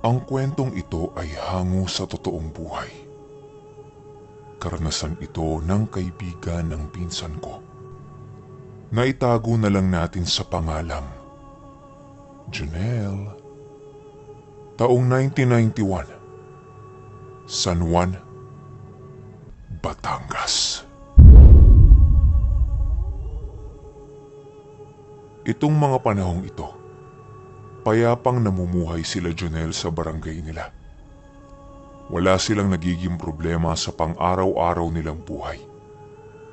Ang kwentong ito ay hango sa totoong buhay. Karanasan ito ng kaibigan ng pinsan ko. Naitago na lang natin sa pangalang Junel. Taong 1991, San Juan, Batangas. Itong mga panahong ito, payapang namumuhay sila Junel sa barangay nila. Wala silang nagiging problema sa pang-araw-araw nilang buhay.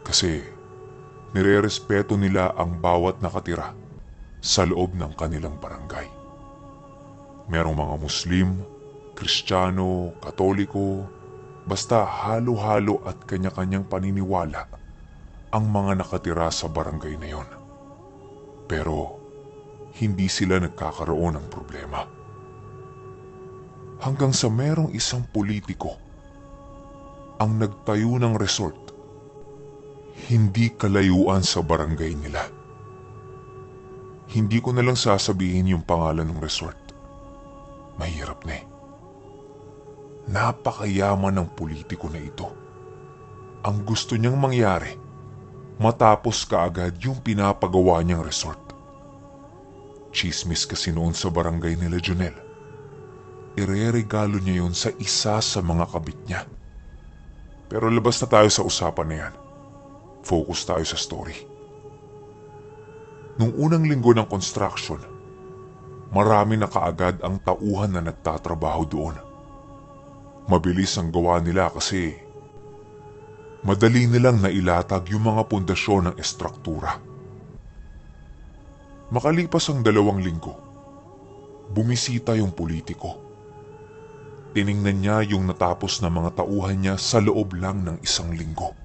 Kasi nirerespeto nila ang bawat nakatira sa loob ng kanilang barangay. Merong mga Muslim, Kristiyano, Katoliko, basta halo-halo at kanya-kanyang paniniwala ang mga nakatira sa barangay na yon. Pero hindi sila nagkakaroon ng problema. Hanggang sa merong isang politiko ang nagtayo ng resort hindi kalayuan sa barangay nila. Hindi ko na lang sasabihin yung pangalan ng resort. Mahirap na eh. Napakayaman ng politiko na ito. Ang gusto niyang mangyari, matapos kaagad yung pinapagawa niyang resort. Chismis kasi noon sa barangay nila Junel. Ireregalo niya yun sa isa sa mga kabit niya. Pero labas na tayo sa usapan na yan. Focus tayo sa story. Nung unang linggo ng construction, marami na kaagad ang tauhan na nagtatrabaho doon. Mabilis ang gawa nila kasi madali nilang nailatag yung mga pundasyon ng estruktura. Makalipas ang dalawang linggo, bumisita yung politiko. Tiningnan niya yung natapos na mga tauhan niya sa loob lang ng isang linggo.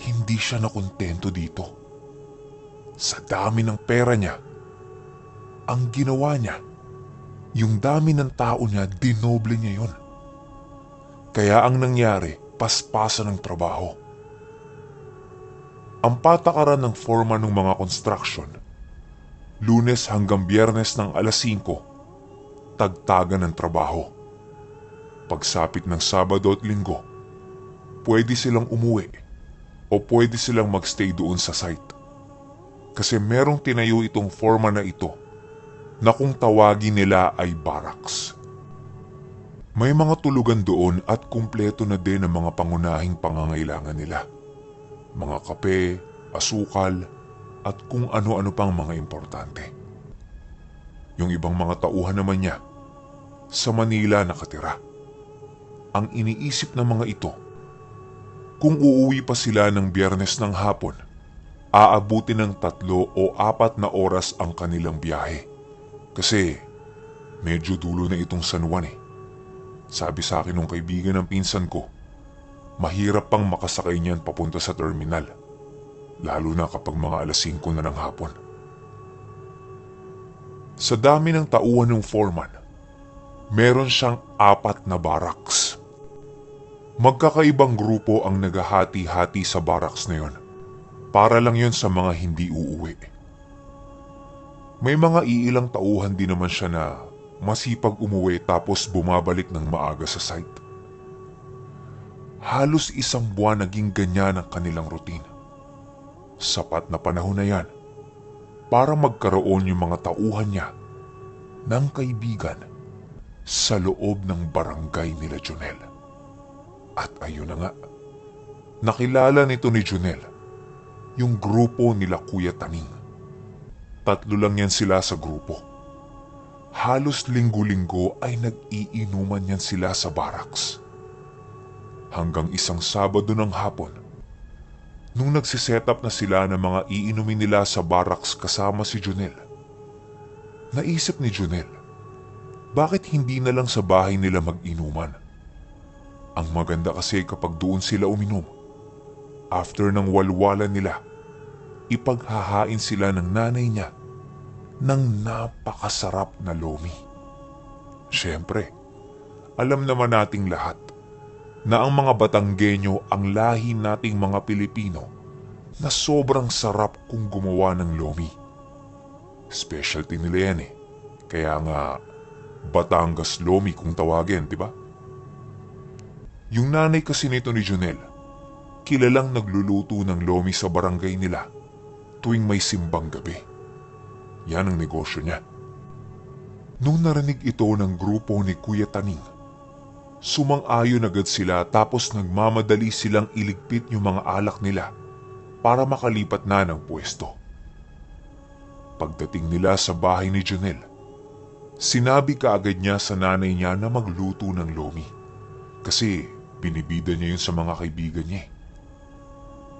Hindi siya nakontento dito. Sa dami ng pera niya, ang ginawa niya, yung dami ng tao niya, dinoble niya yon. Kaya ang nangyari, paspasan ng trabaho. Ang patakaran ng foreman ng mga construction, lunes hanggang biyernes ng alas 5, tagtagan ng trabaho. Pagsapit ng Sabado at Linggo, pwede silang umuwi o pwede silang magstay doon sa site. Kasi merong tinayo itong foreman na ito na kung tawagin nila ay barracks. May mga tulugan doon at kumpleto na din ang mga pangunahing pangangailangan nila. Mga kape, asukal, at kung ano-ano pang mga importante. Yung ibang mga tauhan naman niya, sa Manila nakatira. Ang iniisip ng mga ito, kung uuwi pa sila ng biyernes ng hapon, aabuti ng tatlo o apat na oras ang kanilang biyahe. Kasi medyo dulo na itong San Juan eh. Sabi sa akin ng kaibigan ng pinsan ko, mahirap pang makasakay niyan papunta sa terminal. Lalo na kapag mga alas 5 na ng hapon. Sa dami ng tauhan ng foreman, meron siyang apat na barracks. Magkakaibang grupo ang naghahati-hati sa barracks na yon. Para lang yon sa mga hindi uuwi. May mga iilang tauhan din naman siya na masipag umuwi tapos bumabalik ng maaga sa site. Halos isang buwan naging ganyan ang kanilang routine. Sapat na panahon na yan para magkaroon yung mga tauhan niya ng kaibigan sa loob ng barangay nila Junel. At ayun na nga, nakilala nito ni Junel yung grupo nila Kuya Taning. Tatlo lang yan sila sa grupo. Halos linggo-linggo ay nag-iinuman yan sila sa barracks. Hanggang isang Sabado ng hapon, nung nagsiset up na sila ng mga iinumin nila sa barracks kasama si Junel. Naisip ni Junel, bakit hindi na lang sa bahay nila mag-inuman? Ang maganda kasi kapag doon sila uminom, after ng walwalan nila, ipaghahain sila ng nanay niya ng napakasarap na lomi. Siyempre, alam naman nating lahat na ang mga Batanggenyo ang lahi nating mga Pilipino na sobrang sarap kung gumawa ng lomi. Specialty nila yan eh. Kaya nga, Batangas Lomi kung tawagin, di ba? Yung nanay kasi nito ni Junel, kilalang nagluluto ng lomi sa barangay nila tuwing may simbang gabi. Yan ang negosyo niya. Nung narinig ito ng grupo ni Kuya Taning, sumang-ayon agad sila tapos nagmamadali silang iligpit yung mga alak nila para makalipat na ng pwesto. Pagdating nila sa bahay ni Junel, sinabi kaagad niya sa nanay niya na magluto ng lomi kasi binibida niya yun sa mga kaibigan niya.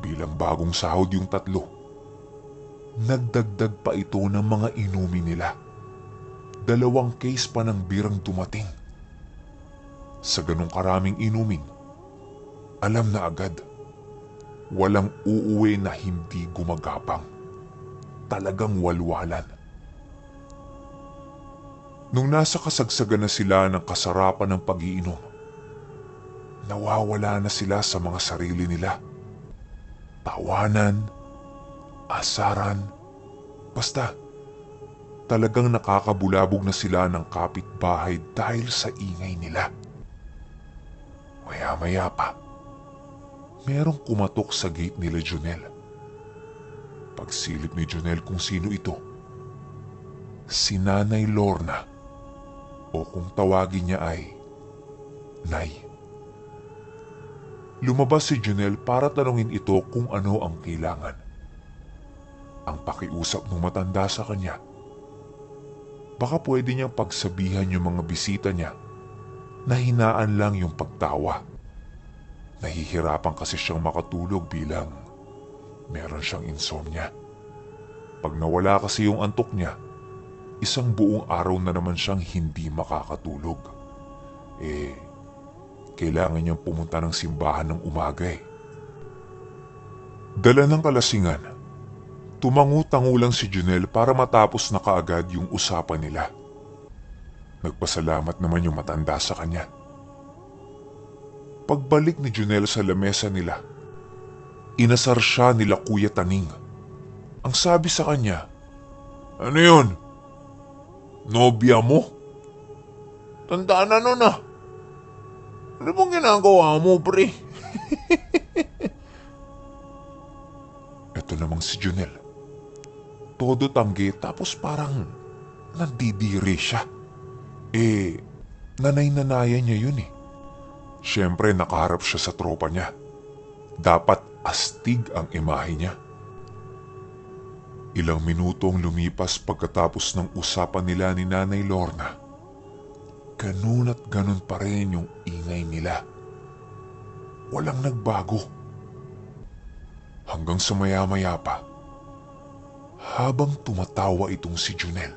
Bilang bagong sahod yung tatlo, nagdagdag pa ito ng mga inumin nila. Dalawang case pa ng birang dumating. Sa ganong karaming inumin, alam na agad, walang uuwi na hindi gumagapang. Talagang walwalan. Nung nasa kasagsagan na sila ng kasarapan ng pag-iinom, nawawala na sila sa mga sarili nila. Tawanan, asaran, basta talagang nakakabulabog na sila ng kapitbahay dahil sa ingay nila. Maya-maya pa, merong kumatok sa gate nila Junel. Pagsilip ni Junel kung sino ito, si Nanay Lorna o kung tawagin niya ay Nay. Lumabas si Junel para tanungin ito kung ano ang kailangan. Ang pakiusap ng matanda sa kanya. Baka pwede niyang pagsabihan yung mga bisita niya na hinaan lang yung pagtawa. Nahihirapan kasi siyang makatulog bilang meron siyang insomnia. Pag nawala kasi yung antok niya, isang buong araw na naman siyang hindi makakatulog. Eh, kailangan niyang pumunta ng simbahan ng umaga eh. Dala ng kalasingan, tumangu-tangulang si Junel para matapos na kaagad yung usapan nila. Nagpasalamat naman yung matanda sa kanya. Pagbalik ni Junel sa lamesa nila, inasar siya nila Kuya Taning. Ang sabi sa kanya, Ano yun? Nobya mo? Tandaan na nun ah. Ano bang ginagawa mo, pre? Ito namang si Junel. Todo tanggi tapos parang nandidiri siya. Eh, nanay-nanayan niya yun eh. Siyempre nakaharap siya sa tropa niya. Dapat astig ang imahe niya. Ilang minuto ang lumipas pagkatapos ng usapan nila ni Nanay Lorna. Ganun at ganun pa rin yung ingay nila. Walang nagbago. Hanggang sa maya-maya pa, habang tumatawa itong si Junel,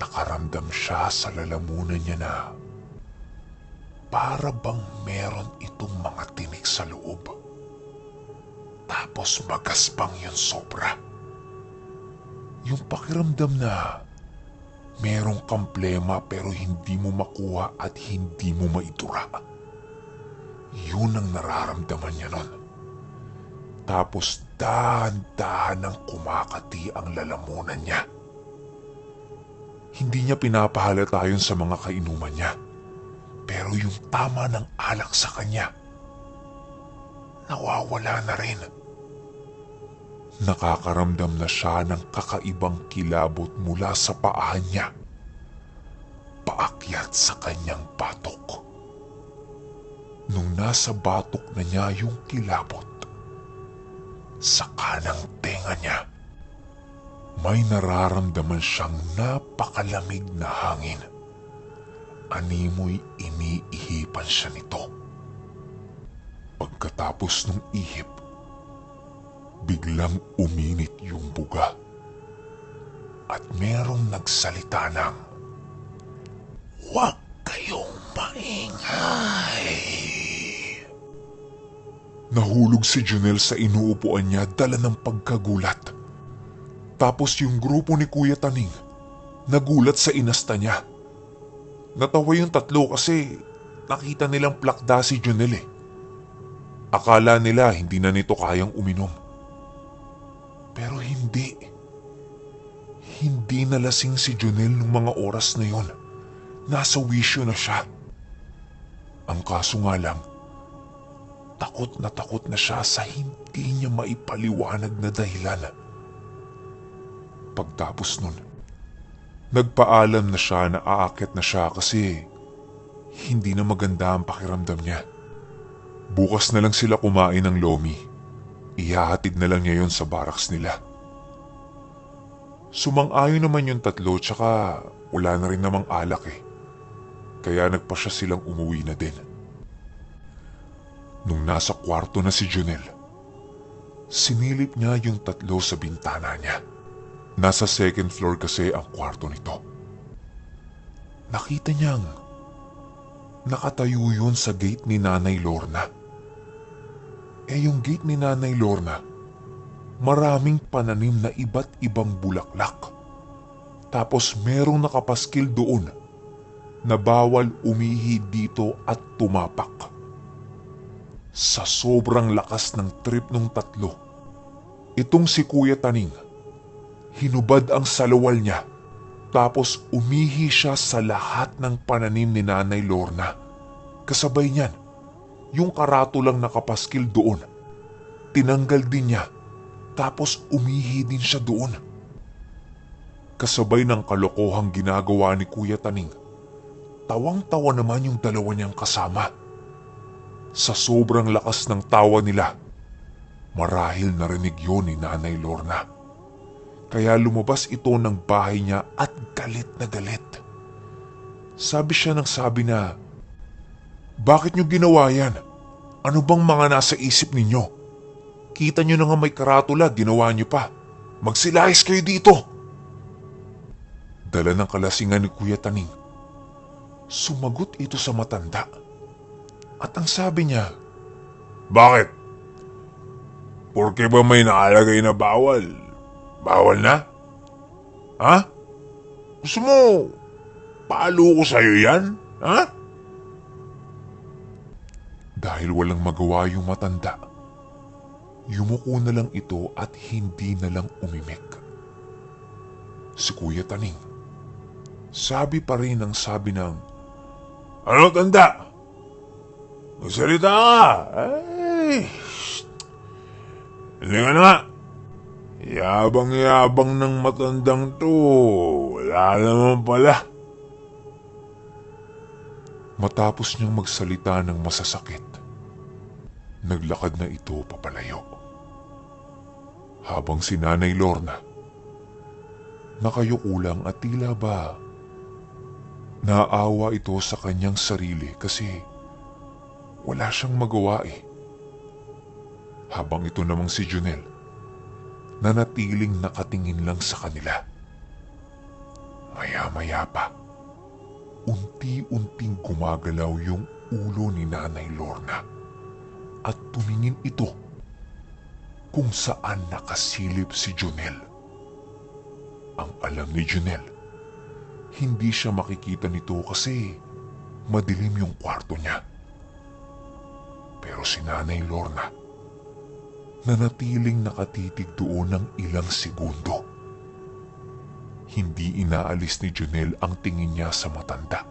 nakaramdam siya sa lalamunan niya na para bang meron itong mga tinik sa loob. Tapos magaspang yun sobra. Yung pakiramdam na merong kamplema pero hindi mo makuha at hindi mo maitura. Yun ang nararamdaman niya nun. Tapos dahan-dahan ang kumakati ang lalamunan niya. Hindi niya pinapahalata yun sa mga kainuman niya. Pero yung tama ng alak sa kanya, nawawala na rin. Nakakaramdam na siya ng kakaibang kilabot mula sa paa niya. Paakyat sa kanyang batok. Nung nasa batok na niya yung kilabot, sa kanang tenga niya, may nararamdaman siyang napakalamig na hangin. Animoy iniihipan siya nito. Pagkatapos ng ihip, biglang uminit yung buga. At merong nagsalita ng, Huwag kayong maingay. Nahulog si Junel sa inuupuan niya dala ng pagkagulat. Tapos yung grupo ni Kuya Taning, nagulat sa inasta niya. Natawa yung tatlo kasi nakita nilang plakda si Junel eh. Akala nila hindi na nito kayang uminom. Pero hindi. Hindi nalasing si Junel nung mga oras na yon. Nasa wisyo na siya. Ang kaso nga lang, takot na takot na siya sa hindi niya maipaliwanag na dahilan. Pagtapos nun, nagpaalam na siya na aakit na siya kasi hindi na maganda ang pakiramdam niya. Bukas na lang sila kumain ng lomi. Ihahatid na lang niya yon sa baraks nila. Sumang-ayon naman yung tatlo tsaka wala na rin namang alak eh. Kaya nagpa siya silang umuwi na din. Nung nasa kwarto na si Junel, sinilip niya yung tatlo sa bintana niya. Nasa second floor kasi ang kwarto nito. Nakita niyang nakatayo yun sa gate ni Nanay Lorna. Eh yung gate ni Nanay Lorna, maraming pananim na iba't ibang bulaklak. Tapos merong nakapaskil doon na bawal umihi dito at tumapak. Sa sobrang lakas ng trip nung tatlo, itong si Kuya Taning, hinubad ang salawal niya tapos umihi siya sa lahat ng pananim ni Nanay Lorna. Kasabay niyan, yung karatulang nakapaskil doon, tinanggal din niya tapos umihi din siya doon. Kasabay ng kalokohang ginagawa ni Kuya Taning, tawang-tawa naman yung dalawa niyang kasama. Sa sobrang lakas ng tawa nila, marahil narinig yun ni Nanay Lorna. Kaya lumabas ito ng bahay niya at galit na galit. Sabi siya ng sabi na, Bakit niyo ginawa yan? Ano bang mga nasa isip ninyo? Kita niyo na nga may karatula, ginawa niyo pa. Magsilahis kayo dito! Dala ng kalasingan ni Kuya Taning. Sumagot ito sa matanda. At ang sabi niya, Bakit? Porke ba may nakalagay na bawal? Bawal na? Ha? Gusto mo, paalo ko sa'yo yan? Ha? Dahil walang magawa yung matanda, yumuko na lang ito at hindi na lang umimik. Si Kuya Taning, sabi pa rin ang sabi ng, Ano tanda? Magsalita ka! Ay! Hindi na nga. Yabang-yabang ng matandang to. Wala naman pala. Matapos niyang magsalita ng masasakit, naglakad na ito papalayo. Habang si Nanay Lorna, nakayuko lang at tila ba naawa ito sa kanyang sarili kasi wala siyang magawa eh. Habang ito namang si Junel, nanatiling nakatingin lang sa kanila. Maya-maya pa, unti-unting gumagalaw yung ulo ni Nanay Lorna at tumingin ito kung saan nakasilip si Junel. Ang alam ni Junel, hindi siya makikita nito kasi madilim yung kwarto niya. Pero si Nanay Lorna, nanatiling nakatitig doon ng ilang segundo. Hindi inaalis ni Junel ang tingin niya sa matanda.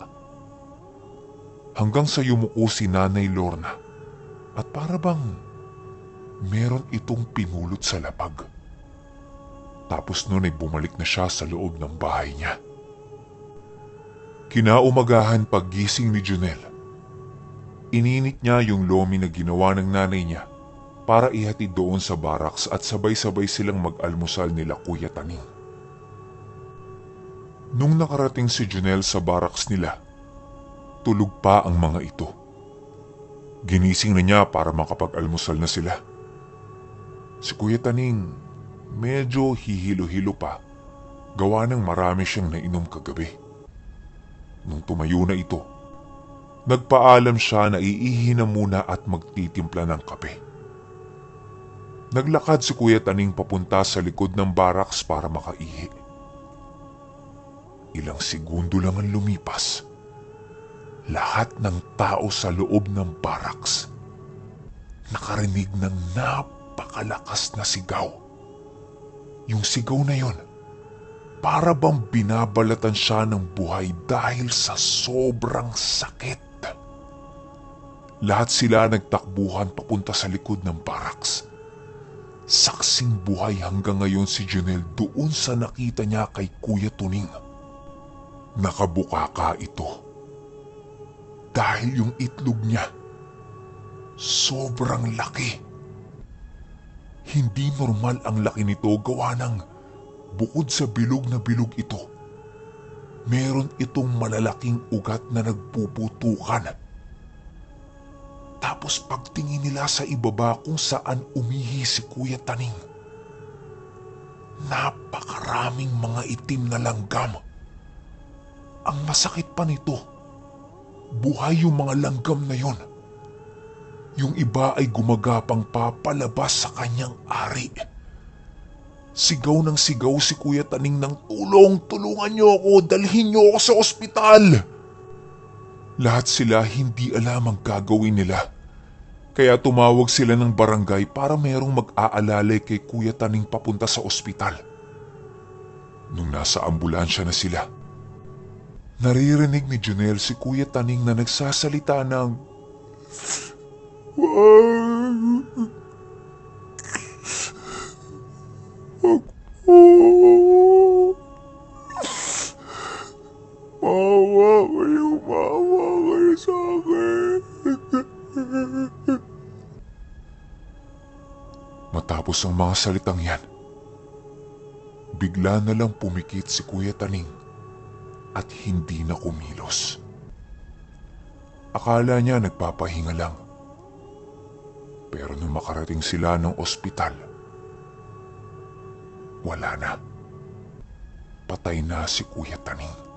Hanggang sa yumuko si Nanay Lorna at para bang meron itong pinulot sa lapag. Tapos noon ay bumalik na siya sa loob ng bahay niya. Kinaumagahan paggising ni Junel. Ininit niya yung lomi na ginawa ng nanay niya para ihatid doon sa baraks at sabay-sabay silang mag-almusal nila Kuya Taning. Nung nakarating si Junel sa baraks nila, tulog pa ang mga ito. Ginising na niya para makapag-almusal na sila. Si Kuya Taning medyo hihilo-hilo pa gawa ng marami siyang nainom kagabi. Nung tumayo na ito, nagpaalam siya na iihi na muna at magtitimpla ng kape. Naglakad si Kuya Taning papunta sa likod ng baraks para makaihi. Ilang segundo lang ang lumipas. Lahat ng tao sa loob ng baraks nakarinig ng napakalakas na sigaw. Yung sigaw na yon, Para bang binabalatan siya ng buhay dahil sa sobrang sakit. Lahat sila nagtakbuhan papunta sa likod ng barracks. Saksing buhay hanggang ngayon si Junel doon sa nakita niya kay Kuya Tuning. Nakabukaka ito. Dahil yung itlog niya, sobrang laki. Hindi normal ang laki nito gawa ng bukod sa bilog na bilog ito. Meron itong malalaking ugat na nagpuputukan. Tapos pagtingin nila sa ibaba kung saan umihi si Kuya Taning. Napakaraming mga itim na langgam. Ang masakit pa nito, buhay yung mga langgam na yon. Yung iba ay gumagapang pa palabas sa kanyang ari. Sigaw ng sigaw si Kuya Taning ng tulong, tulungan niyo ako, dalhin niyo ako sa ospital. Lahat sila hindi alam ang gagawin nila. Kaya tumawag sila ng barangay para merong mag-aalalay kay Kuya Taning papunta sa ospital. Nung nasa ambulansya na sila, naririnig ni Junel si Kuya Taning na nagsasalita ng Mawa mga salitang yan, bigla na lang pumikit si Kuya Taning at hindi na kumilos. Akala niya nagpapahinga lang. Pero nung makarating sila ng ospital, wala na. Patay na si Kuya Taning.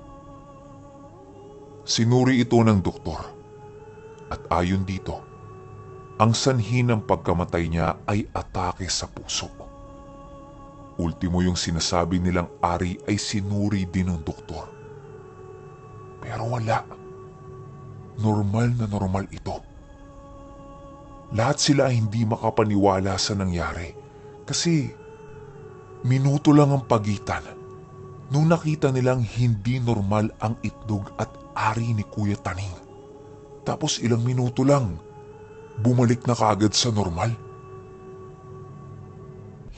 Sinuri ito ng doktor. At ayon dito, ang sanhi ng pagkamatay niya ay atake sa puso. Ultimo yung sinasabi nilang ari ay sinuri din ng doktor. Pero wala. Normal na normal ito. Lahat sila ay hindi makapaniwala sa nangyari kasi minuto lang ang pagitan nung nakita nilang hindi normal ang itlog at ari ni Kuya Taning. Tapos ilang minuto lang, bumalik na kaagad sa normal.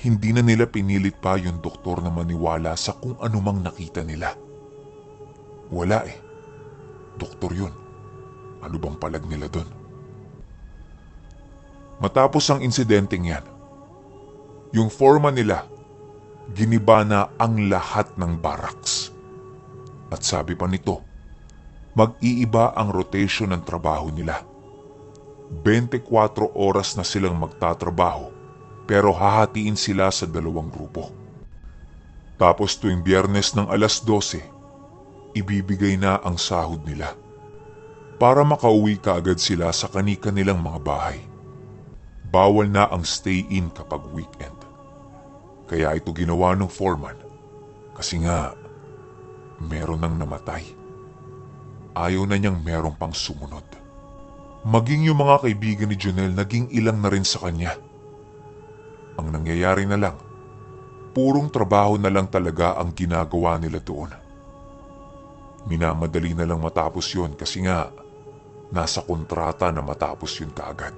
Hindi na nila pinilit pa yung doktor na maniwala sa kung anumang nakita nila. Wala eh. Doktor yun. Ano bang palag nila doon? Matapos ang insidenteng yan, yung foreman nila, giniba na ang lahat ng barracks. At sabi pa nito, mag-iiba ang rotation ng trabaho nila. 24 oras na silang magtatrabaho pero hahatiin sila sa dalawang grupo. Tapos tuwing biyernes ng alas 12, ibibigay na ang sahod nila para makauwi kaagad sila sa kanika nilang mga bahay. Bawal na ang stay-in kapag weekend. Kaya ito ginawa ng foreman kasi nga meron nang namatay ayaw na niyang merong pang sumunod. Maging yung mga kaibigan ni Junel naging ilang na rin sa kanya. Ang nangyayari na lang, purong trabaho na lang talaga ang ginagawa nila doon. Minamadali na lang matapos yun kasi nga nasa kontrata na matapos yun kaagad.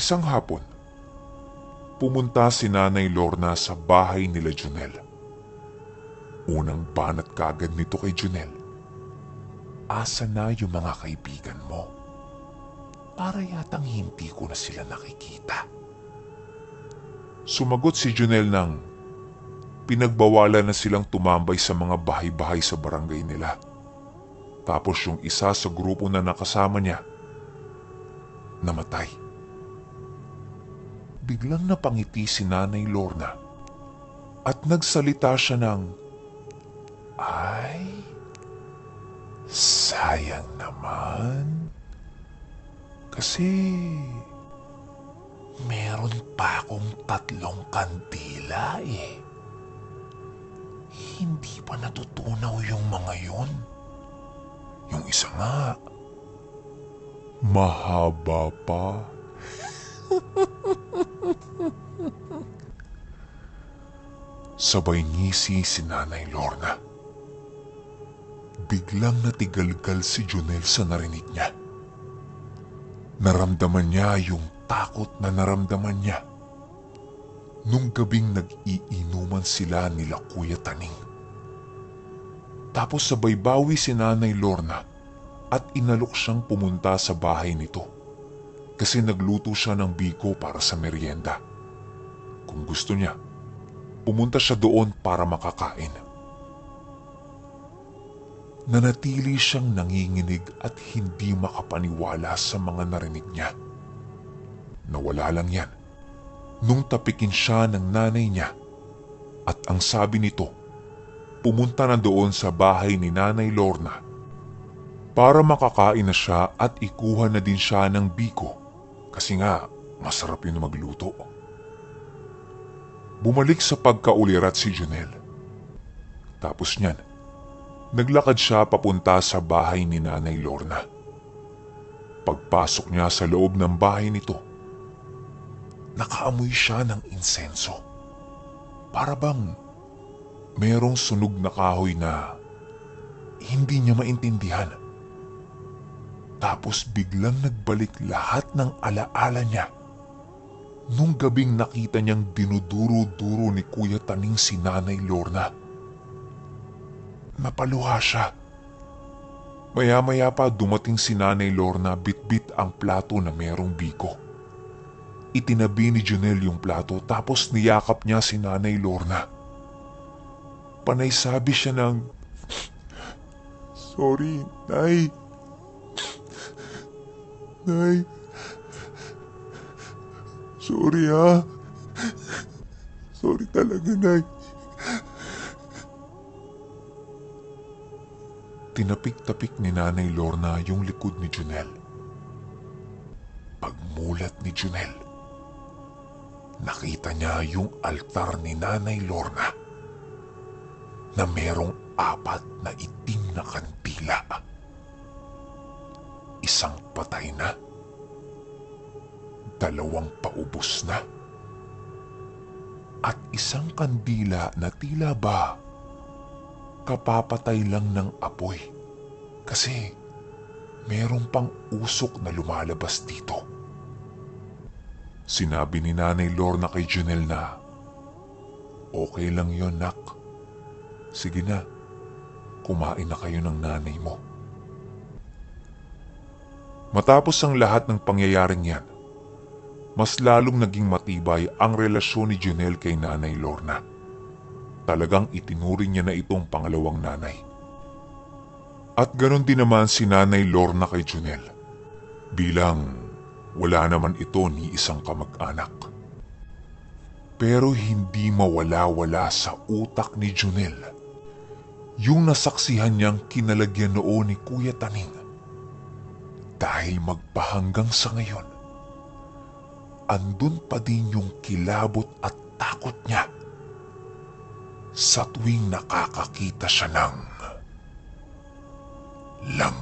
Isang hapon, pumunta si Nanay Lorna sa bahay nila Junel. Unang banat kagad nito kay Junel. Asa na yung mga kaibigan mo? Para yatang hindi ko na sila nakikita. Sumagot si Junel ng pinagbawalan na silang tumambay sa mga bahay-bahay sa barangay nila. Tapos yung isa sa grupo na nakasama niya, namatay. Biglang napangiti si Nanay Lorna at nagsalita siya ng ay, sayang naman. Kasi meron pa akong tatlong kandila eh. Hindi pa natutunaw yung mga yun. Yung isa nga, mahaba pa. Sabay ngisi si Nanay Lorna. Biglang natigalgal si Junel sa narinig niya. Naramdaman niya yung takot na naramdaman niya. Nung gabing nag-iinuman sila nila Kuya Taning. Tapos sabay bawi si Nanay Lorna at inalok siyang pumunta sa bahay nito kasi nagluto siya ng biko para sa merienda. Kung gusto niya, pumunta siya doon para makakain. Nanatili siyang nanginginig at hindi makapaniwala sa mga narinig niya. Nawala lang yan nung tapikin siya ng nanay niya at ang sabi nito, pumunta na doon sa bahay ni Nanay Lorna para makakain na siya at ikuha na din siya ng biko kasi nga masarap yun magluto. Bumalik sa pagkaulirat si Junel. Tapos niyan, naglakad siya papunta sa bahay ni Nanay Lorna. Pagpasok niya sa loob ng bahay nito, nakaamoy siya ng insenso. Para bang merong sunog na kahoy na hindi niya maintindihan. Tapos biglang nagbalik lahat ng alaala niya nung gabing nakita niyang dinuduro-duro ni Kuya Taning si Nanay Lorna. Napaluha siya. Maya-maya pa dumating si Nanay Lorna bitbit ang plato na merong biko. Itinabi ni Junel yung plato tapos niyakap niya si Nanay Lorna. Panay sabi siya ng, Sorry, Nay. Nay. Sorry ha. Sorry talaga, Nay. Tinapik-tapik ni Nanay Lorna yung likod ni Junel. Pagmulat ni Junel, nakita niya yung altar ni Nanay Lorna na merong apat na itim na kandila. Isang patay na, dalawang paubos na, at isang kandila na tila ba kapapatay lang ng apoy kasi merong pang usok na lumalabas dito. Sinabi ni Nanay Lorna kay Junel na, Okay lang yon nak. Sige na, kumain na kayo ng nanay mo. Matapos ang lahat ng pangyayaring yan, mas lalong naging matibay ang relasyon ni Junel kay Nanay Lorna. Talagang itinuring niya na itong pangalawang nanay. At ganon din naman si Nanay Lorna kay Junel. Bilang wala naman ito ni isang kamag-anak. Pero hindi mawala-wala sa utak ni Junel yung nasaksihan niyang kinalagyan noon ni Kuya Taning. Dahil magpahanggang sa ngayon, andun pa din yung kilabot at takot niya sa tuwing nakakakita siya ng lang